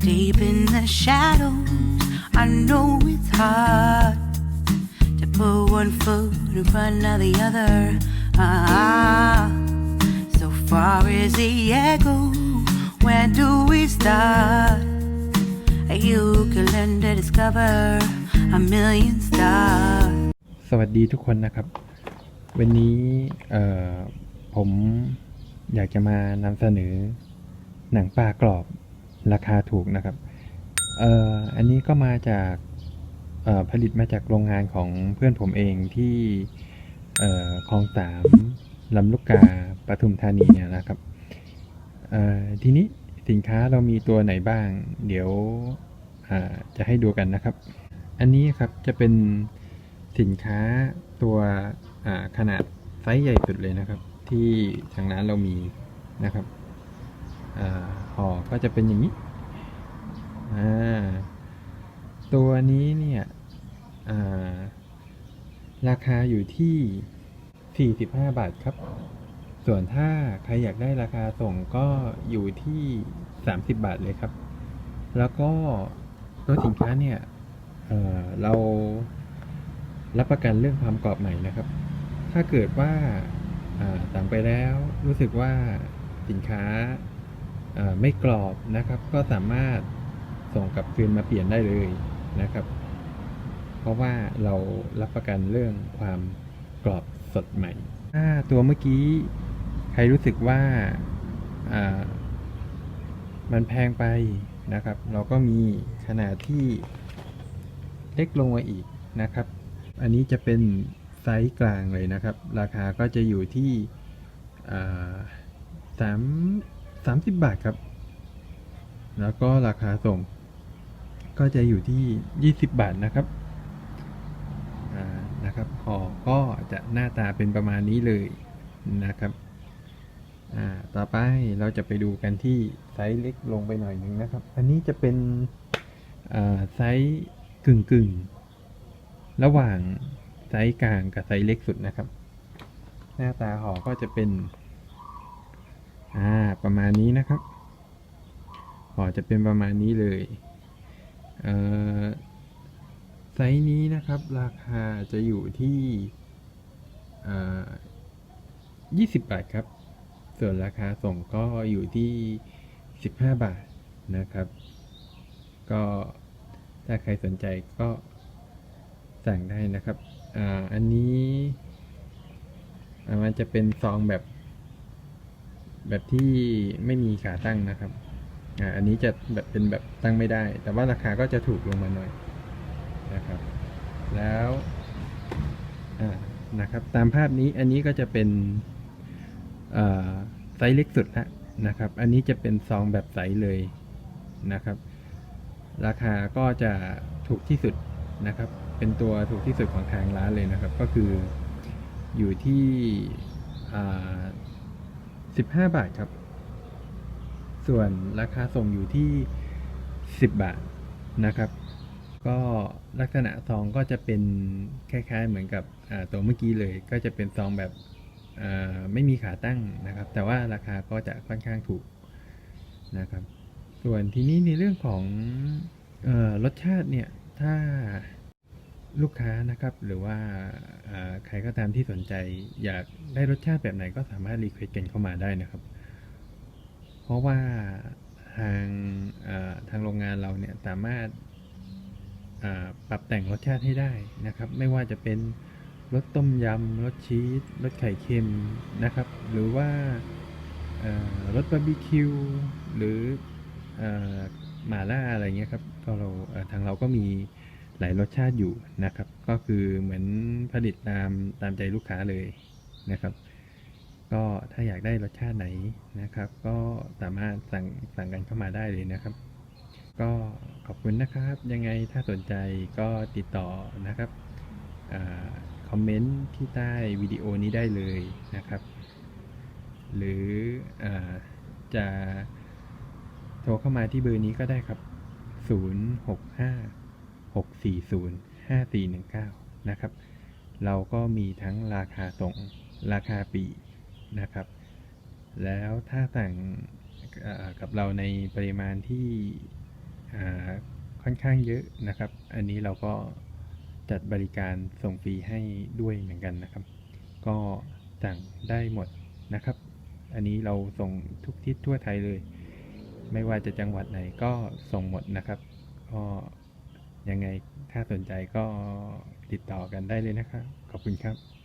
Deep in the shadows, I know it's hard to put one foot in front of the other. Ah, so far as the echo, where do we start? You can learn to discover a million stars. สวัสดีทุกคนนะครับ วันนี้เอ่อผมอยากจะมานำเสนอหนังปลากรอบ ราคาถูกนะครับเอ่ออันนี้ก็มาจากผลิตมาจากโรงงานของเพื่อนผมเองที่เอ่อคลองสามลำลูกกาปทุมธานีเนี่ยนะครับเอ่อทีนี้สินค้าเรามีตัวไหนบ้าง เดี๋ยวจะให้ดูกันนะครับ อันนี้ครับจะเป็นสินค้าตัวขนาดไซส์ใหญ่สุดเลยนะครับ ที่ทางร้านเรามีนะครับ ห่อก็จะเป็นอย่างนี้ ตัวนี้เนี่ยาราคาอยู่ที่ 45 บาทครับ ส่วนถ้าใครอยากได้ราคาส่งก็อยู่ที่ 30 บาทเลยครับ แล้วก็ตัวสินค้าเนี่ยเเรารับประกันเรื่องความกรอบใหม่นะครับ ถ้าเกิดว่าาสั่งไปแล้วรู้สึกว่าสินค้า ไม่กรอบนะครับ ก็สามารถส่งกลับคืนมาเปลี่ยนได้เลยนะครับ เพราะว่าเรารับประกันเรื่องความกรอบสดใหม่ ถ้าตัวเมื่อกี้ใครรู้สึกว่าามันแพงไปนะครับ เราก็มีขนาดที่เล็กลงมาอีกนะครับ อันนี้จะเป็นไซส์กลางเลยนะครับ ราคาก็จะอยู่ที่สาม สามสิบบาทครับ แล้วก็ราคาส่ง ก็จะอยู่ที่ยี่สิบบาทนะครับนะครับห่อก็จะหน้าตาเป็นประมาณนี้เลยนะครับต่อไปเราจะไปดูกันที่ไซส์เล็กลงไปหน่อยหนึ่งนะครับ อันนี้จะเป็นไซส์กึ่งกึ่งระหว่างไซส์กลางกับไซส์เล็กสุดนะครับ หน้าตาห่อก็จะเป็น อ่าประมาณนี้นะครับห่อจะเป็นประมาณนี้เลยเอ่อไซส์นี้นะครับราคาจะอยู่ที่อ่า20 บาทครับ ส่วนราคาส่งก็อยู่ที่ 15 บาทนะครับ ก็ถ้าใครสนใจก็สั่งได้นะครับอ่าอันนี้มันจะเป็นซองแบบ แบบที่ไม่มีขาตั้งนะครับอ่าอันนี้จะแบบเป็นแบบตั้งไม่ได้ แต่ว่าราคาก็จะถูกลงมาหน่อยนะครับ แล้วอ่านะครับตามภาพนี้อันนี้ก็จะเป็นไซส์เล็กสุดล้วนะครับ อันนี้จะเป็นซองแบบใสเลยนะครับ ราคาก็จะถูกที่สุดนะครับ เป็นตัวถูกที่สุดของทางร้านเลยนะครับ ก็คืออยู่ที่ 15 บาทครับ ส่วนราคาส่งอยู่ที่ 10 บาทนะครับ ก็ลักษณะซองก็จะเป็นคล้ายๆเหมือนกับตัวเมื่อกี้เลย ก็จะเป็นซองแบบไม่มีขาตั้งนะครับ แต่ว่าราคาก็จะค่อนข้างถูกนะครับ ส่วนทีนี้ในเรื่องของออรสชาติเนี่ย ถ้า ลูกค้านะครับ หรือว่าใครก็ตามที่สนใจ อยากได้รสชาติแบบไหนก็สามารถรีเควสกันเข้ามาได้นะครับ เพราะว่าทางทางโรงงานเราเนี่ยสามารถปรับแต่งรสชาติให้ได้นะครับ ไม่ว่าจะเป็นรสต้มยำรสชีสรสไข่เค็มนะครับ หรือว่ารสบาร์บีคิวหรือหม่าล่าอะไรเงี้ยครับก็เราทางเราก็มี หลายรสชาติอยู่นะครับ ก็คือเหมือนผลิตตามตามใจลูกค้าเลยนะครับ ก็ถ้าอยากได้รสชาติไหนนะครับ ก็สามารถสั่งสั่งกันเข้ามาได้เลยนะครับ ก็ขอบคุณนะครับ ยังไงถ้าสนใจก็ติดต่อนะครับอคอมเมนต์ที่ใต้วิดีโอนี้ได้เลยนะครับ หรืออจะโทรเข้ามาที่เบอร์นี้ก็ได้ครับ 065 640 5419 นะครับ เราก็มีทั้งราคาส่งราคาปีนะครับ แล้วถ้าสั่งกับเราในปริมาณที่ค่อนข้างเยอะนะครับ อันนี้เราก็จัดบริการส่งฟรีให้ด้วยเหมือนกันนะครับ ก็สั่งได้หมดนะครับ อันนี้เราส่งทุกทิศทั่วไทยเลย ไม่ว่าจะจังหวัดไหนก็ส่งหมดนะครับ ก็ ยังไงถ้าสนใจก็ติดต่อกันได้เลยนะครับ ขอบคุณครับ